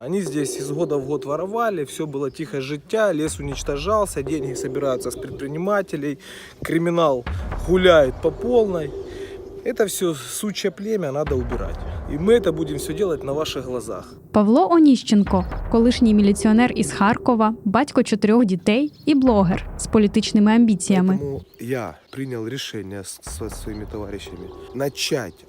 Они здесь из года в год воровали, все было тихо життя, лес уничтожался, деньги собираются с предпринимателей, криминал гуляет по полной. Это все сучье племя надо убирать. И мы это будем все делать на ваших глазах. Павло Оніщенко, колишній міліціонер із Харкова, батько чотирьох дітей і блогер з політичними амбіціями. Поэтому я принял решение с, со своими товарищами начать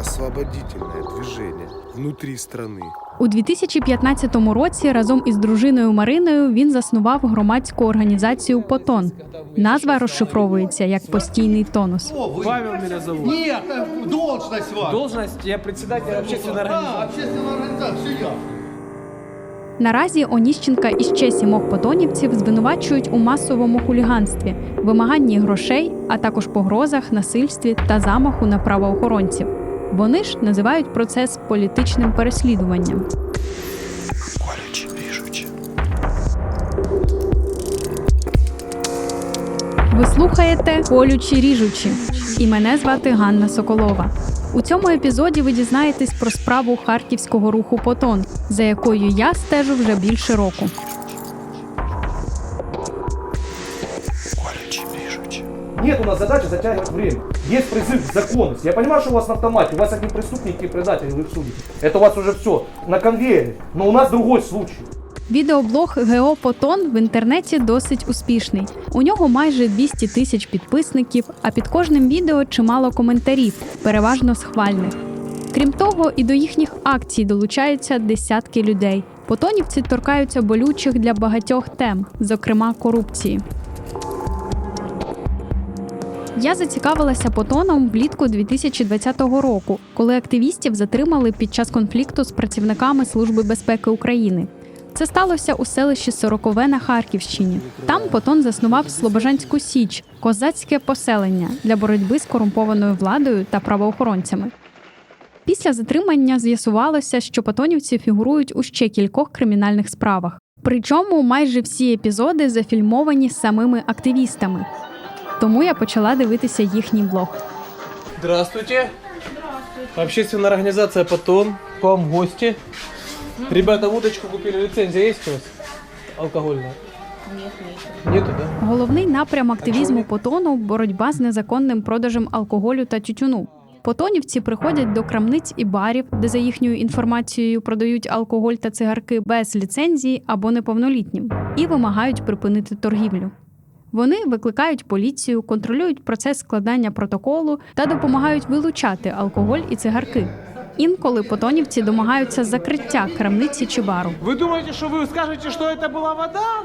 освободительное, движение внутри страны. У 2015 році разом із дружиною Мариною він заснував громадську організацію Потон. Назва розшифровується як постійний тонус. Павел меня зовут. Нет, э, должность ваша. Должность я председатель общественной А, организации. общественная организация, все я. Наразі Оніщенка і ще сімох потонівців звинувачують у масовому хуліганстві, вимаганні грошей, а також погрозах, насильстві та замаху на правоохоронців. Вони ж називають процес політичним переслідуванням. Колючи, ріжучи. Ви слухаєте Колючі ріжучі, і мене звати Ганна Соколова. У цьому епізоді ви дізнаєтесь про справу харківського руху Потон, за якою я стежу вже більше року. Нет у нас задачи затягивать время. Есть призыв к законности. Я понимаю, что у вас на автомате, у вас одни преступники и предатели, вы их судите. Это у вас уже все на конвейере. Но у нас другой случай. Відеоблог ГО Потон в інтернеті досить успішний. У нього майже 200 тисяч підписників, а під кожним відео чимало коментарів, переважно схвальних. Крім того, і до їхніх акцій долучаються десятки людей. Потонівці торкаються болючих для багатьох тем, зокрема корупції. Я зацікавилася потоном влітку 2020 року, коли активістів затримали під час конфлікту з працівниками Служби безпеки України. Це сталося у селищі Сорокове на Харківщині. Там Потон заснував Слобожанську Січ, козацьке поселення для боротьби з корумпованою владою та правоохоронцями. Після затримання з'ясувалося, що потонівці фігурують у ще кількох кримінальних справах. Причому майже всі епізоди зафільмовані самими активістами. Тому я почала дивитися їхній блог. Здравствуйте. Общественная организация Потон. К вам в гости. Ребята, водочку купили. Лицензия есть у вас? Алкогольная? Нет, нет. Нету, да? Головний напрям активізму Потону боротьба з незаконним продажем алкоголю та тютюну. Потонівці приходять до крамниць і барів, де за їхньою інформацією продають алкоголь та цигарки без ліцензії або неповнолітнім, і вимагають припинити торгівлю. Вони викликають поліцію, контролюють процес складання протоколу та допомагають вилучати алкоголь і цигарки. Інколи потонівці домагаються закриття крамниці чи бару. Вы думаете, что вы скажете, что это была вода?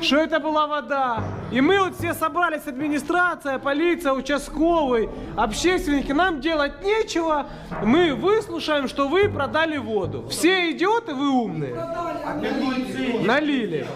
Что это была вода? И мы вот все собрались, администрация, полиция, участковый, общественники, нам делать нечего. Мы выслушаем, что вы продали воду. Все идиоты, вы умные. Налили.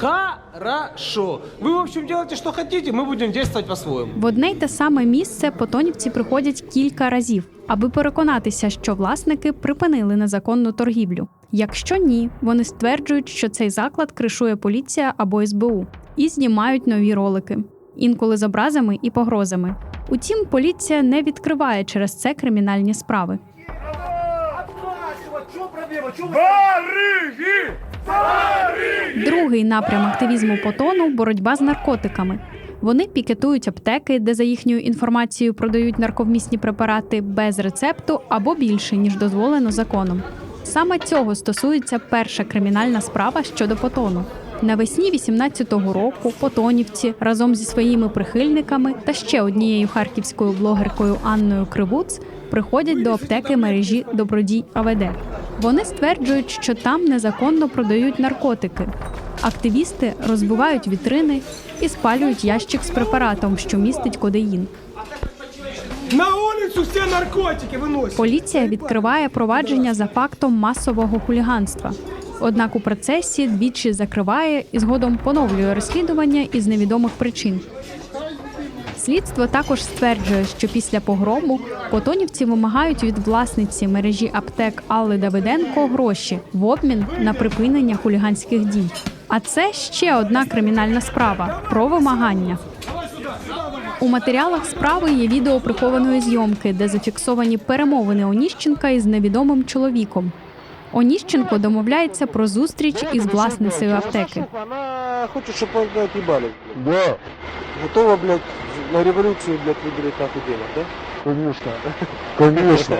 Хорошо. Вы, в общем, делайте, что хотите, мы будем действовать по-своему. В одне й те саме місце потонівці приходять кілька разів, аби переконатися, що власники припинили незаконну торгівлю. Якщо ні, вони стверджують, що цей заклад кришує поліція або СБУ і знімають нові ролики, інколи з образами і погрозами. Утім, поліція не відкриває через це кримінальні справи. Другий напрям активізму потону боротьба з наркотиками. Вони пікетують аптеки, де за їхньою інформацією продають нарковмісні препарати без рецепту або більше ніж дозволено законом. Саме цього стосується перша кримінальна справа щодо потону. Навесні 18-го року потонівці разом зі своїми прихильниками та ще однією харківською блогеркою Анною Кривуц приходять до аптеки мережі Добродій АВД. Вони стверджують, що там незаконно продають наркотики. Активісти розбивають вітрини і спалюють ящик з препаратом, що містить кодеїн. На улицу все наркотики выносят. Поліція відкриває провадження за фактом масового хуліганства. Однак у процесі двічі закриває і згодом поновлює розслідування із невідомих причин. Слідство також стверджує, що після погрому потонівці вимагають від власниці мережі аптек Алли Давиденко гроші в обмін на припинення хуліганських дій. А це ще одна кримінальна справа про вимагання. У матеріалах справи є відео прихованої зйомки, де зафіксовані перемовини Оніщенка із невідомим чоловіком. Оніщенко домовляється про зустріч із власницею аптеки. Она хочет, чтобы мы отъебали. Да, Готова, блядь, на революцию, блядь, выделить нахуй денег, да? конечно. Конечно.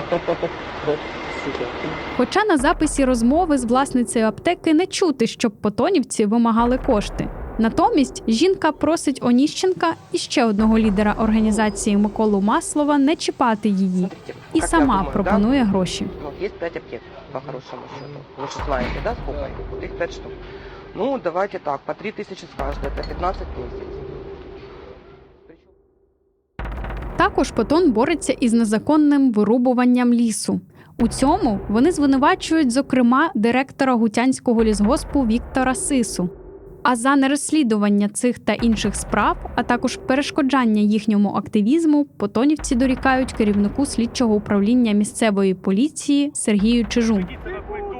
Сука. Хоча на записі розмови з власницею аптеки не чути, щоб потонівці вимагали кошти. Натомість жінка просить Оніщенка і ще одного лідера організації Миколу Маслова не чіпати її і Как я сама думаю, пропонує гроші. Вот есть 5 аптек, по хорошему счету. Вы же знаете, да, сколько их? Вот их 5 штук. Ну, давайте так, по 3 тысячи с каждой, это 15 месяцев. Також Потон бореться із незаконним вирубуванням лісу. У цьому вони звинувачують, зокрема, директора гутянського лісгоспу Віктора Сису. А за нерозслідування цих та інших справ, а також перешкоджання їхньому активізму, потонівці дорікають керівнику слідчого управління місцевої поліції Сергію Чижу.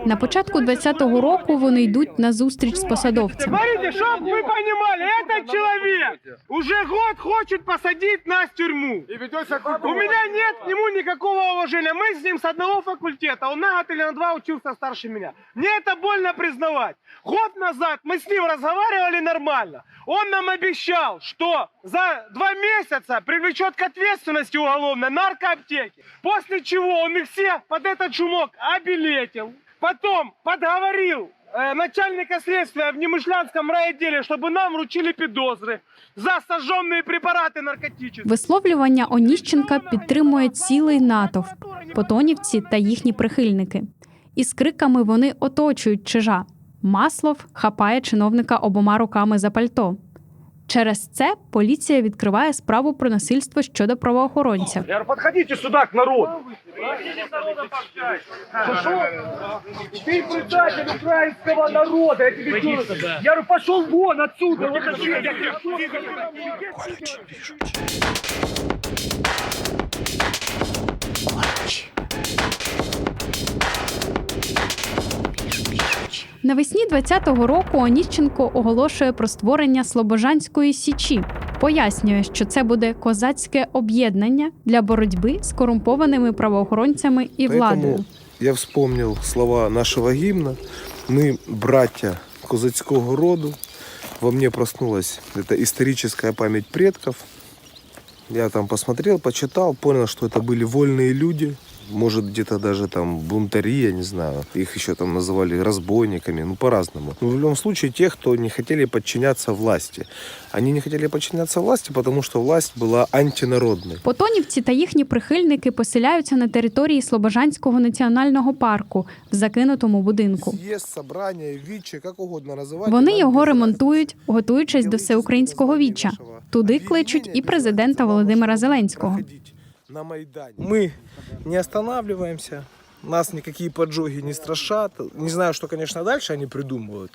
На початку 20-го року вони йдуть на зустріч з посадовцем. Смотрите, чтоб вы понимали, этот человек уже год хочет посадить нас в тюрьму. У меня нет к нему никакого уважения. Мы с ним с одного факультета. Он на год или на два учился старше меня. Мне это больно признавать. Год назад мы с ним разговаривали нормально. Он нам обещал, что за два месяца привлечет к ответственности уголовной наркоаптеки. После чего он их все под этот шумок обелетил. Потом подговорил э, начальника следствия в Немышлянском райотделе, чтобы нам вручили підозри за сожженные препараты наркотические. Висловлювання Оніщенка підтримує цілий натовп, потонівці та їхні прихильники. Із криками вони оточують чижа. Маслов хапає чиновника обома руками за пальто. Через це поліція відкриває справу про насильство щодо правоохоронця. Я говорю, подходите сюда к народу. Ты предатель украинского народа. Я тебе говорю, я говорю, пошел вон отсюда. Навесні 20-го року Оніщенко оголошує про створення Слобожанської січі. Пояснює, що це буде козацьке об'єднання для боротьби з корумпованими правоохоронцями і владою. Поэтому я вспомнил слова нашего гимна. Мы братья козацкого роду. Во мне проснулась эта историческая память предков. Я там посмотрел, почитал, понял, что это были вольные люди. Может, где-то даже там бунтари, я не знаю. Их еще там называли разбойниками, ну по-разному. Но в любом случае, тех, кто не хотели подчиняться власти. Они не хотели подчиняться власти, потому что власть была антинародной. Потонівці та їхні прихильники поселяються на території Слобожанського національного парку в закинутому будинку. Съезд, собрание, віче, як угодно називати. Вони нам його без ремонтують, готуючись до всеукраїнського віча. Туди кличуть і президента Володимира Зеленського. Проходить на Майдані. Ми не останавливаемся. Нас никакие поджоги не страшат. Не знаю, что, конечно, дальше они придумывают.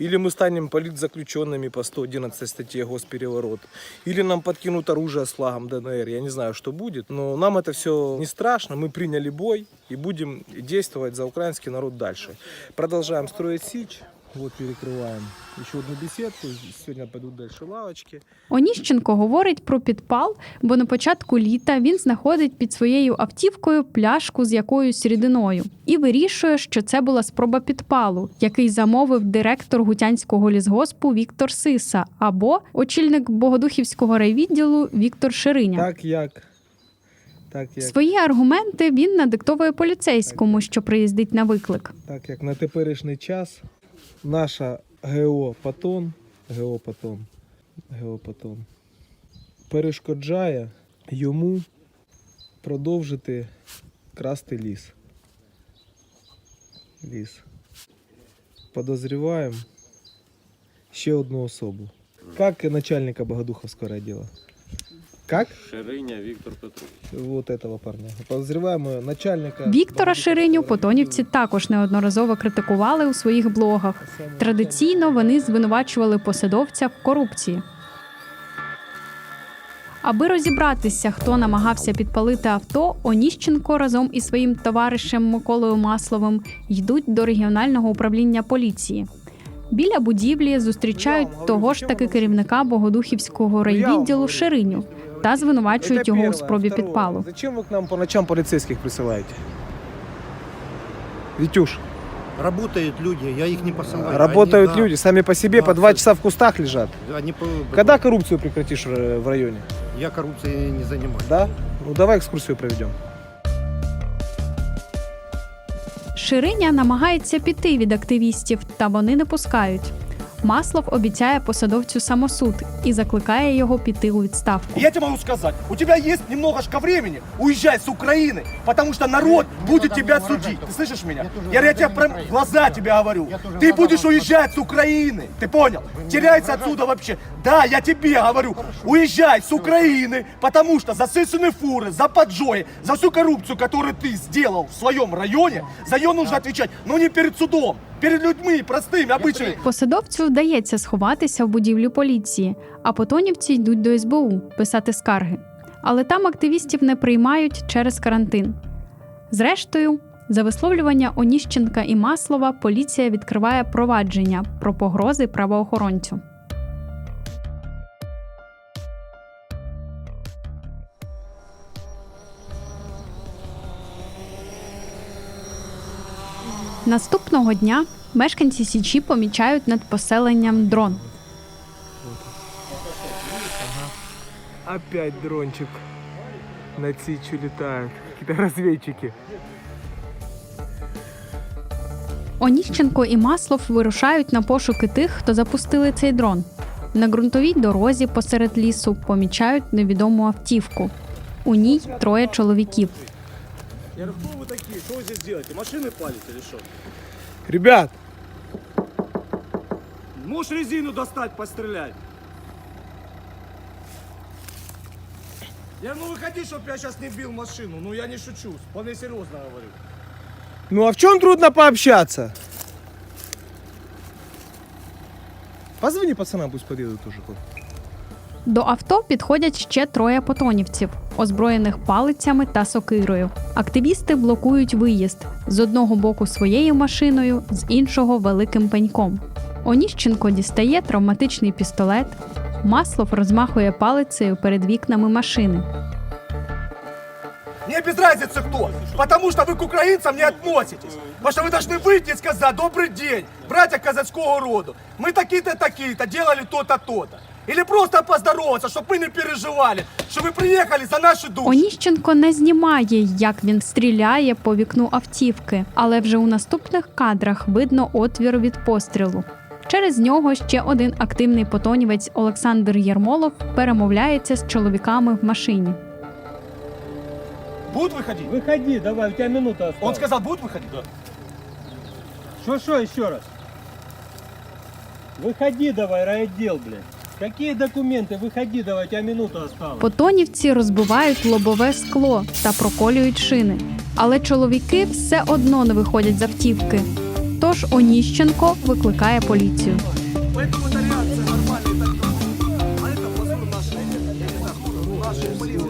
Или мы станем политзаключенными по 111 статье Госпереворот. Или нам подкинут оружие с флагом ДНР. Я не знаю, что будет. Но нам это все не страшно. Мы приняли бой и будем действовать за украинский народ дальше. Продолжаем строить Сич. Вот перекрываем еще одну беседку. Сегодня пойдут дальше лавочки. Оніщенко говорить про підпал, бо на початку літа він знаходить під своєю автівкою пляшку з якоюсь рідиною і вирішує, що це була спроба підпалу, який замовив директор гутянського лісгоспу Віктор Сиса або очільник Богодухівського райвідділу Віктор Шириня. Так як? Так як? Свої аргументи він надиктовує поліцейському, що приїздить на виклик. Так як на теперішній час наша ГО Патон, ГО Патон, ГО Патон перешкоджає йому продовжити красти ліс. Ліс. Подозріваємо ще одну особу. Как начальника Богодуховского отдела? Как? Шириня Віктор Петрович. Вот этого парня. Подозреваемого начальника. Віктора Шириню потонівці також неодноразово критикували у своїх блогах. Традиційно вони звинувачували посадовця в корупції. Аби розібратися, хто намагався підпалити авто, Оніщенко разом із своїм товаришем Миколою Масловим йдуть до регіонального управління поліції. Біля будівлі зустрічають того ж таки керівника Богодухівського райвідділу Шириню та звинувачують Это його у первое. спробі Второе. підпалу. Зачем вы к нам по ночам полицейских присылаете? Витюш, Работают люди, я их не посылаю. работают Они, да, люди, сами по себе Да, по два абсолютно. часа в кустах лежат. Они по- Когда коррупцию прекратишь в в районе? Я коррупцией не занимаюсь. Да? Ну давай экскурсию проведем. Шириня намагається піти від активістів, та вони не пускають. Маслов обіцяє посадовцю самосуд і закликає його піти у відставку. Я тебе могу сказать, у тебя есть немножко времени, уезжай с Украины, потому что народ будет тебя судить. Ты слышишь меня? Я, я тебе прям в глаза тебе говорю. Ты будешь уезжать с Украины, ты понял? Теряется отсюда вообще. Да, я тебе говорю, уезжай с Украины, потому что за сысыны фуры, за поджоги, за всю коррупцию, которую ты сделал в своем районе, за ее нужно отвечать, но не перед судом, перед людьми простыми, обычными. Посадовцю вдається сховатися в будівлі поліції, а потонівці йдуть до СБУ писати скарги. Але там активістів не приймають через карантин. Зрештою, за висловлювання Оніщенка і Маслова поліція відкриває провадження про погрози правоохоронцю. Наступного дня мешканці Січі помічають над поселенням дрон. Опять дрончик на Сичу летает. Какие-то разведчики. Оніщенко і Маслов вирушають на пошуки тих, хто запустили цей дрон. На ґрунтовій дорозі посеред лісу помічають невідому автівку. У ній троє чоловіків. Я говорю, кто вы такие? Что вы здесь делаете? Машины палите или что? Ребят, Можешь резину достать, пострелять? Я ну выходи, чтоб я сейчас не бил машину. Ну я не шучу, вполне серьезно говорю. ну а в чем трудно пообщаться? Позвони пацанам, пусть подъедут хоть. До авто підходять ще троє потонівців, озброєних палицями та сокирою. Активісти блокують виїзд з одного боку своєю машиною, з іншого великим пеньком. Оніщенко дістає травматичний пістолет. Маслов розмахує палицею перед вікнами машини. Мне без разницы кто, потому что вы к украинцам не относитесь. Потому что вы должны выйти и сказать «Добрый день, братья казацкого роду, мы такие-то, такие-то, делали то-то, то-то». Или просто поздороваться, чтобы мы не переживали, что вы приехали за наши души. Оніщенко не знімає, як він стріляє по вікну автівки, але вже у наступних кадрах видно отвір від пострілу. Через нього ще один активний потонівець Олександр Єрмолов перемовляється з чоловіками в машині. Будут выходить? Выходи, давай, у тебя минута осталась. Он сказал, будут выходить? Да. Что, что еще раз? Выходи давай, райотдел, блядь. Какие документы? Выходи давай, у тебя минута осталась. Потонівці розбивають лобове скло та проколюють шини. Але чоловіки все одно не виходять з автівки. Тож Оніщенко викликає поліцію. Поэтому это реакция нормальная. так, А это позор нашей, нашей полиции.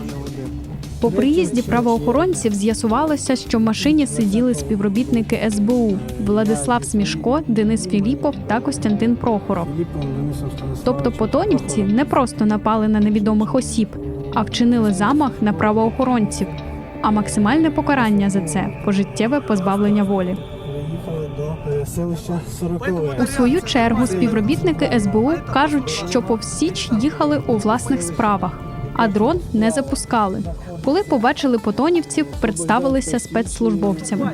По приїзді правоохоронців з'ясувалося, що в машині сиділи співробітники СБУ Владислав Смішко, Денис Філіпов та Костянтин Прохоров. Тобто потонівці не просто напали на невідомих осіб, а вчинили замах на правоохоронців. А максимальне покарання за це пожиттєве позбавлення волі. У свою чергу співробітники СБУ кажуть, що повсіч їхали у власних справах, а дрон не запускали. Коли побачили потонівців, представилися спецслужбовцями.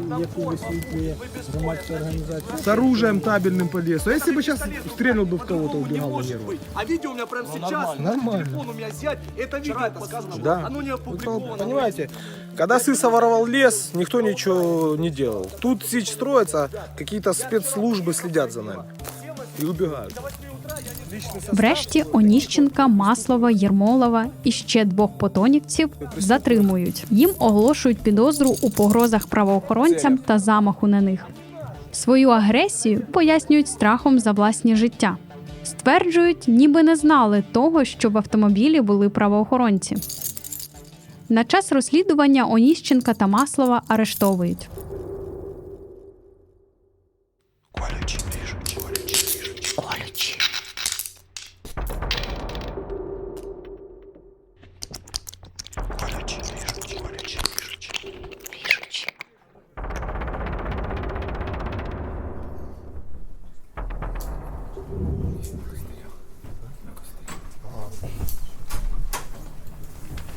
С оружием табельным по лесу. А если бы сейчас стрельнул бы в кого-то, убегал бы нервы? А видео у меня прямо сейчас. нормально. Телефон у меня взять. Это видео показано. Да. Оно не Вот, опубликовано. понимаете, когда Сыса воровал лес, никто ничего не делал. Тут Сич строится, какие-то спецслужбы следят за нами и убегают. Врешті Оніщенка, Маслова, Єрмолова і ще двох потонівців затримують. Їм оголошують підозру у погрозах правоохоронцям та замаху на них. Свою агресію пояснюють страхом за власні життя. Стверджують, ніби не знали того, що в автомобілі були правоохоронці. На час розслідування Оніщенка та Маслова арештовують.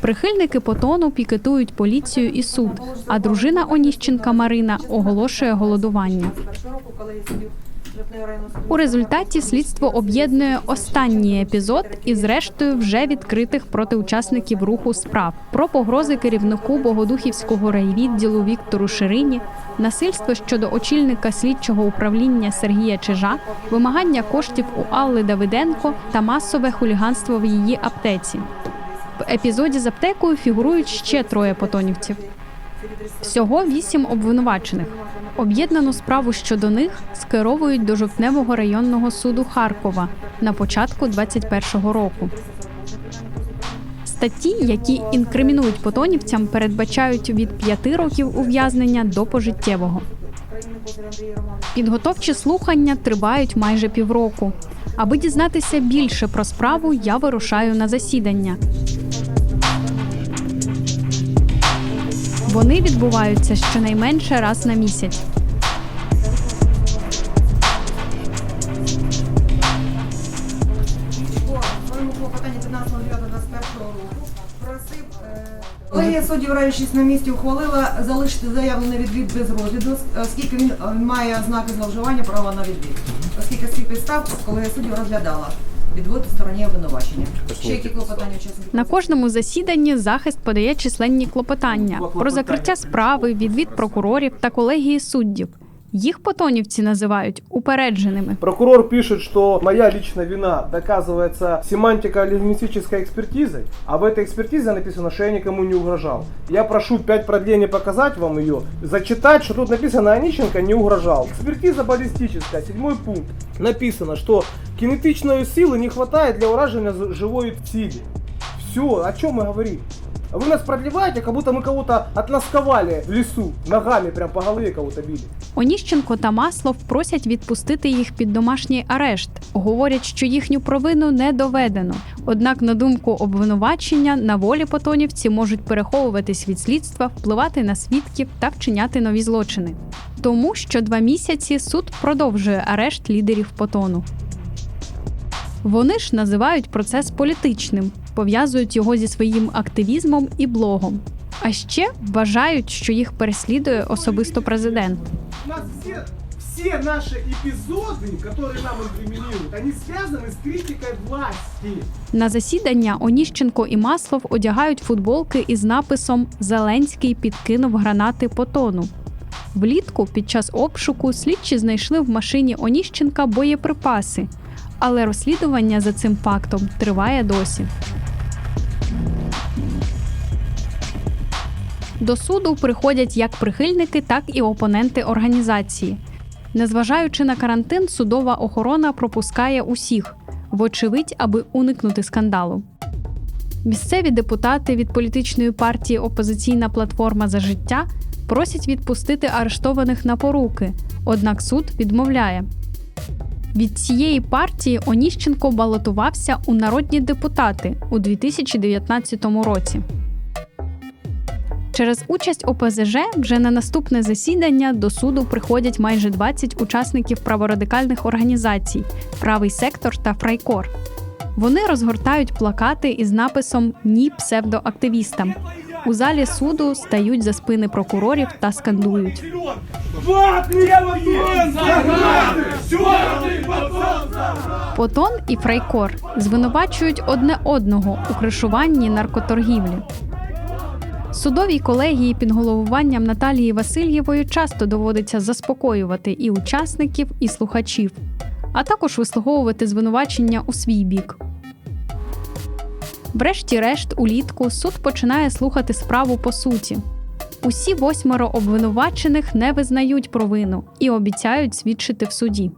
Прихильники потону пікетують поліцію і суд. А дружина Оніщенка Марина оголошує голодування. У результаті слідство об'єднує останній епізод із рештою вже відкритих проти учасників руху справ про погрози керівнику Богодухівського райвідділу Віктору Ширині, насильство щодо очільника слідчого управління Сергія Чижа, вимагання коштів у Алли Давиденко та масове хуліганство в її аптеці. В епізоді з аптекою фігурують ще троє потонівців. Всього вісім обвинувачених. Об'єднану справу щодо них скеровують до жовтневого районного суду Харкова на початку 2021 року. Статті, які інкримінують потонівцям, передбачають від 5 років ув'язнення до пожиттєвого. Підготовчі слухання тривають майже півроку. Аби дізнатися більше про справу, я вирушаю на засідання. Вони відбуваються щонайменше раз на місяць. своєму клопотанні 15 року просив колегія суддів, раючись на місці, ухвалила залишити заяву на відвід без розгляду, оскільки він е, має ознаки зловживання права на відвід. Оскільки свій підстав колегія суддів розглядала відвод стороні обвинувачення. Ще які клопотання учасників? На кожному засіданні захист подає численні клопотання про закриття справи, відвід прокурорів та колегії суддів. Їх потонівці називають упередженими. Прокурор пишет, что моя личная вина доказывается семантико-лингвистической экспертизой, а в этой экспертизе написано, что я никому не угрожал. Я прошу 5 продлений показать вам ее, зачитать, что тут написано Онищенко не угрожал. Экспертиза баллистическая, седьмой пункт. Написано, что кинетичной силы не хватает для уражения з- живой силы. Все, о чем мы говорим? А Вы нас продлеваете, как будто мы кого-то отласковали в лесу, ногами прям по голове кого-то били. Оніщенко та Маслов просять відпустити їх під домашній арешт. Говорять, що їхню провину не доведено. Однак, на думку обвинувачення, на волі потонівці можуть переховуватись від слідства, впливати на свідків та вчиняти нові злочини. Тому що два місяці суд продовжує арешт лідерів потону. Вони ж називають процес політичним, пов'язують його зі своїм активізмом і блогом. А ще вважають, що їх переслідує особисто президент. У нас все, все наши эпизоды, которые нам инкриминируют, они связаны с критикой власти. На засідання Оніщенко і Маслов одягають футболки із написом Зеленський підкинув гранати по тону. Влітку під час обшуку слідчі знайшли в машині Оніщенка боєприпаси, але розслідування за цим фактом триває досі. До суду приходять як прихильники, так і опоненти організації. Незважаючи на карантин, судова охорона пропускає усіх, вочевидь, аби уникнути скандалу. Місцеві депутати від політичної партії Опозиційна платформа за життя просять відпустити арештованих на поруки, однак суд відмовляє. Від цієї партії Оніщенко балотувався у народні депутати у 2019 році. Через участь ОПЗЖ вже на наступне засідання до суду приходять майже 20 учасників праворадикальних організацій Правий сектор та Фрайкор. Вони розгортають плакати із написом Ні псевдоактивістам. У залі суду стають за спини прокурорів та скандують. Потон і Фрайкор звинувачують одне одного у кришуванні наркоторгівлі. Судовій колегії під головуванням Наталії Васильєвої часто доводиться заспокоювати і учасників, і слухачів, а також вислуговувати звинувачення у свій бік. Врешті-решт, улітку суд починає слухати справу по суті. Усі восьмеро обвинувачених не визнають провину і обіцяють свідчити в суді.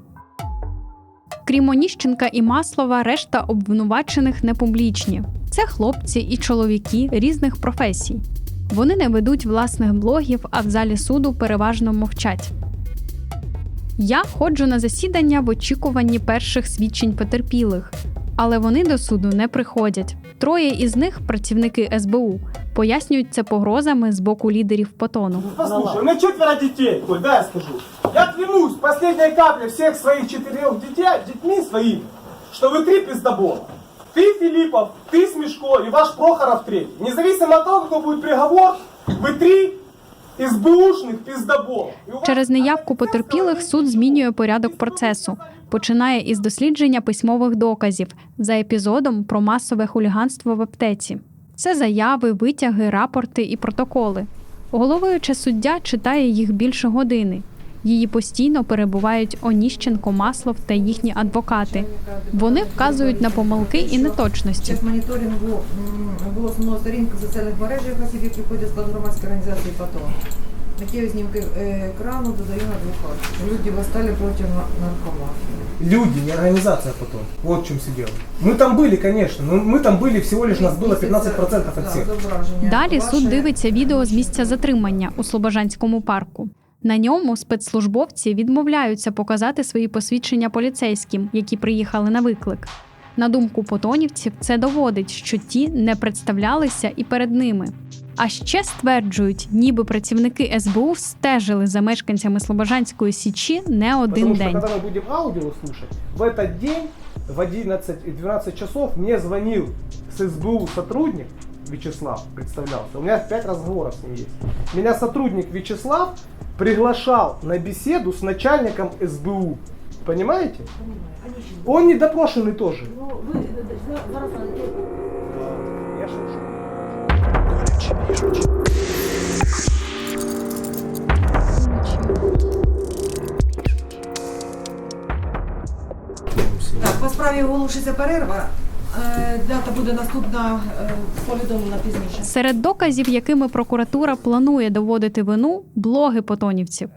Крім Оніщенка і Маслова, решта обвинувачених не публічні. Це хлопці і чоловіки різних професій. Вони не ведуть власних блогів, а в залі суду переважно мовчать. Я ходжу на засідання в очікуванні перших свідчень потерпілих, але вони до суду не приходять. Троє із них працівники СБУ пояснюють це погрозами з боку лідерів потону. Послушай, у меня четверо детей, Коль, да, я скажу. Я клянусь последней каплей всех своих четырех детей, детьми своими, что вы три пиздобола. Ты, Филиппов, ты, Смешко и ваш Прохоров третий. Независимо от того, какой будет приговор, вы три СБУшных пиздоболов. И у вас Через неявку потерпілих суд змінює порядок процесу. Починає із дослідження письмових доказів за епізодом про масове хуліганство в аптеці. Це заяви, витяги, рапорти і протоколи. Головуюча суддя читає їх більше години. Її постійно перебувають Оніщенко, Маслов та їхні адвокати. Вони вказують на помилки і неточності. Час моніторингу було основного сторінка в соціальних мережах які в склад громадської організації ПАТО. Такі знімки е, екрану додаю адвокат. Люди восстали проти на- наркомафії. Люди, не организация потом. Вот в чем все дело. Мы там были, конечно, но мы там были всего лишь, нас было 15% от Да, всех. зображення. Далі Ваше- суд дивиться відео з місця затримання у Слобожанському парку. На ньому спецслужбовці відмовляються показати свої посвідчення поліцейським, які приїхали на виклик. На думку потонівців, це доводить, що ті не представлялися і перед ними. А ще стверджують, ніби працівники СБУ стежили за мешканцями Слобожанської січі не один Потому что день. когда мы будем аудио слушать, в этот день в 11 и 12 часов мне звонил с СБУ сотрудник Вячеслав, представлялся. У меня 5 разговоров с ним есть. Меня сотрудник Вячеслав приглашал на беседу с начальником СБУ. Понимаете? Он не допрошенный тоже. Я Так, по справі оголошується перерва. Е, Дата буде наступна е, повідомлена пізніше. Серед доказів, якими прокуратура планує доводити вину, блоги потонівців.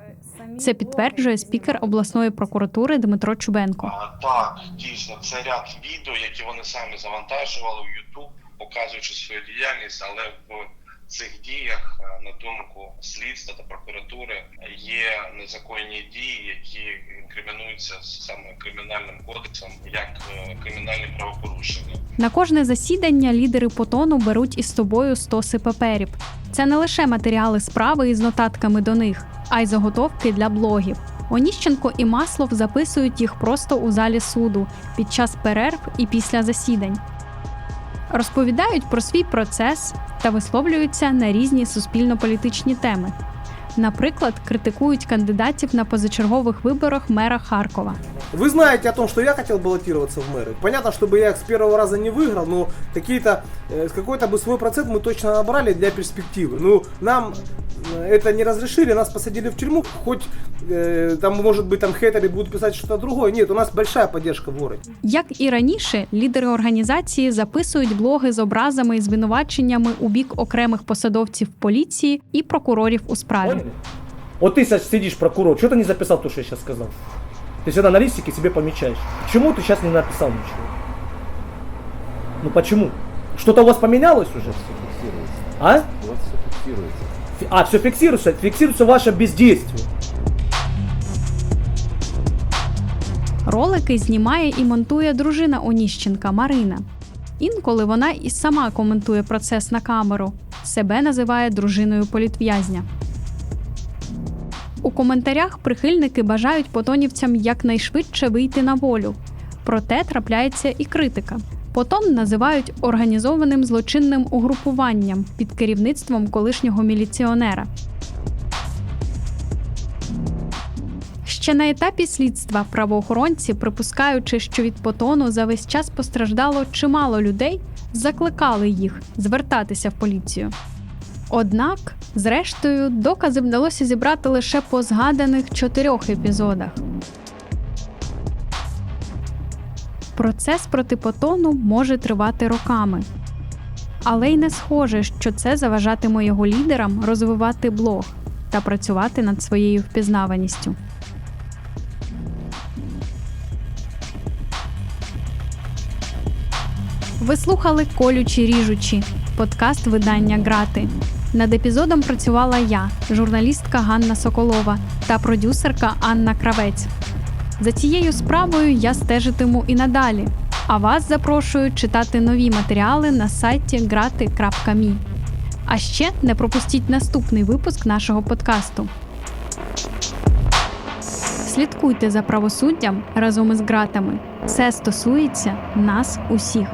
Це підтверджує спікер обласної прокуратури Дмитро Чубенко. А, Так, дійсно, це ряд відео, які вони самі завантажували в YouTube, показуючи свою діяльність, але в цих діях, е, на думку слідства та прокуратури, є незаконні дії, які інкримінуються саме кримінальним кодексом як е, кримінальні правопорушення. На кожне засідання лідери потону беруть із собою стоси паперів. Це не лише матеріали справи із нотатками до них, а й заготовки для блогів. Оніщенко і Маслов записують їх просто у залі суду під час перерв і після засідань. Розповідають про свій процес та висловлюються на різні суспільно-політичні теми. Наприклад, критикують кандидатів на позачергових виборах мера Харкова. Вы знаете о том, что я хотел баллотироваться в мэры. Понятно, чтобы я их с первого раза не выиграл, но какие-то, э, какой-то бы свой процент мы точно набрали для перспективы. Ну, нам э, это не разрешили, нас посадили в тюрьму, хоть э, там, может быть, там хейтеры будут писать что-то другое. Нет, у нас большая поддержка в городе. Як і раніше, лідери організації записують блоги з образами і звинуваченнями у бік окремих посадовців поліції і прокурорів у справі. Поняли? Вот ты сейчас сидишь, прокурор, что ты не записал то, что я сейчас сказал? Ты всегда на листике себе помечаешь. Почему ты сейчас не написал ничего? Ну почему? Что-то у вас поменялось уже? А? Фи- А, все фиксируется. Фиксируется ваше бездействие. Ролики знімає і монтує дружина Оніщенка Марина. Інколи вона і сама коментує процес на камеру. Себе називає дружиною політв'язня. У коментарях прихильники бажають потонівцям якнайшвидше вийти на волю. Проте трапляється і критика. Потон називають організованим злочинним угрупуванням під керівництвом колишнього міліціонера. Ще на етапі слідства правоохоронці, припускаючи, що від потону за весь час постраждало чимало людей, закликали їх звертатися в поліцію. Однак, зрештою, докази вдалося зібрати лише по згаданих чотирьох епізодах. Процес проти потону може тривати роками. Але й не схоже, що це заважатиме його лідерам розвивати блог та працювати над своєю впізнаваністю. Ви слухали колючі ріжучі подкаст видання Грати. Над епізодом працювала я, журналістка Ганна Соколова та продюсерка Анна Кравець. За цією справою я стежитиму і надалі. А вас запрошую читати нові матеріали на сайті grati.me. А ще не пропустіть наступний випуск нашого подкасту. Слідкуйте за правосуддям разом із ґратами. Це стосується нас усіх.